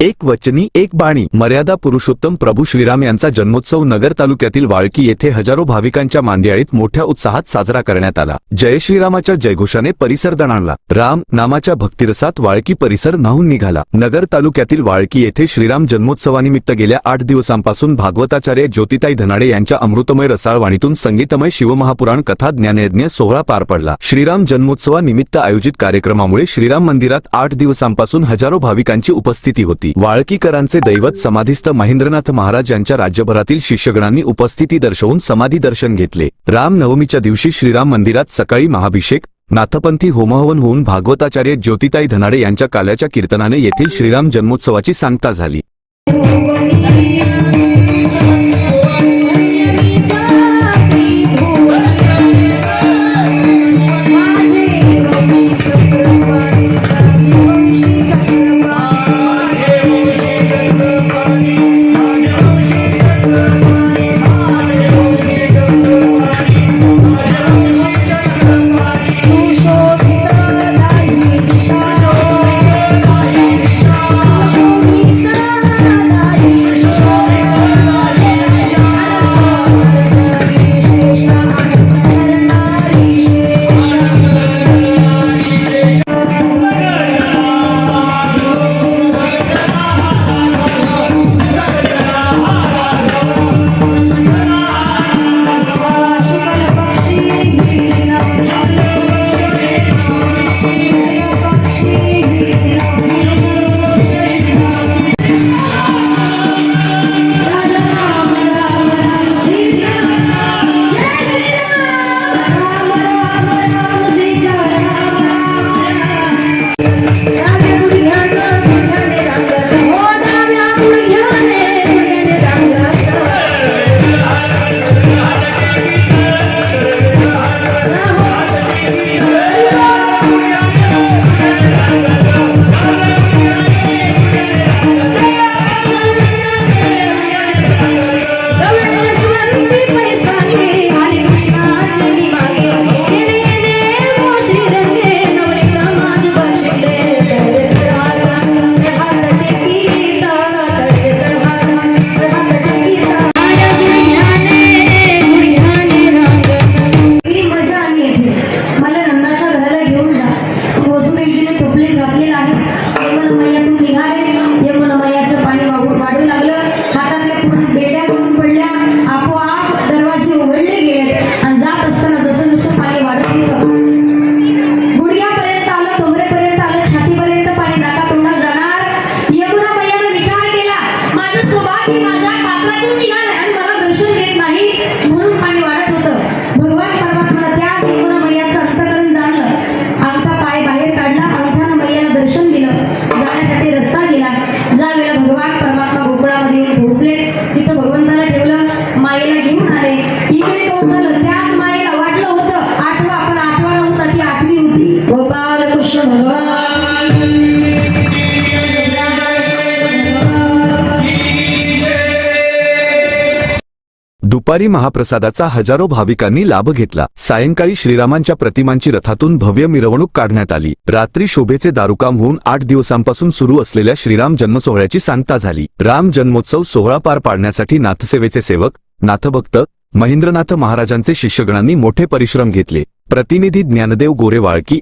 एक वचनी एक बाणी. मर्यादा पुरुषोत्तम प्रभू श्रीराम यांचा जन्मोत्सव नगर तालुक्यातील वाळकी येथे हजारो भाविकांच्या मांदियाळीत मोठ्या उत्साहात साजरा करण्यात आला. जय श्रीरामाच्या जयघोषाने परिसर दणाणला. राम नामाच्या भक्तिरसात वाळकी परिसर न्हाऊन निघाला. नगर तालुक्यातील वाळकी येथे श्रीराम जन्मोत्सवानिमित्त गेल्या आठ दिवसांपासून भागवताचार्य ज्योतिताई धनाडे यांच्या अमृतमय रसाळवाणीतून संगीतमय शिवमहापुराण कथा ज्ञानयज्ञ सोहळा पार पडला. श्रीराम जन्मोत्सवानिमित्त आयोजित कार्यक्रमामुळे श्रीराम मंदिरात आठ दिवसांपासून हजारो भाविकांची उपस्थिती होती. वाळकीकरांचे दैवत समाधीस्थ महेंद्रनाथ महाराज यांच्या राज्यभरातील शिष्यगणांनी उपस्थिती दर्शवून समाधी दर्शन घेतले. राम नवमीच्या दिवशी श्रीराम मंदिरात सकाळी महाभिषेक नाथपंथी होमहवन होऊन भागवताचार्य ज्योतिताई धनाडे यांच्या काल्याच्या कीर्तनाने येथील श्रीराम जन्मोत्सवाची सांगता झाली. दुपारी महाप्रसादाचा हजारो भाविकांनी लाभ घेतला. सायंकाळी श्रीरामांच्या प्रतिमांची रथातून भव्य मिरवणूक काढण्यात आली. रात्री शोभेचे दारुकाम होऊन आठ दिवसांपासून सुरू असलेल्या श्रीराम जन्मसोहळ्याची सांगता झाली. राम जन्मोत्सव सोहळा पार पाडण्यासाठी नाथसेवेचे सेवक नाथभक्त महेंद्रनाथ महाराजांचे शिष्यगणांनी मोठे परिश्रम घेतले. प्रतिनिधी ज्ञानदेव गोरेवाळकी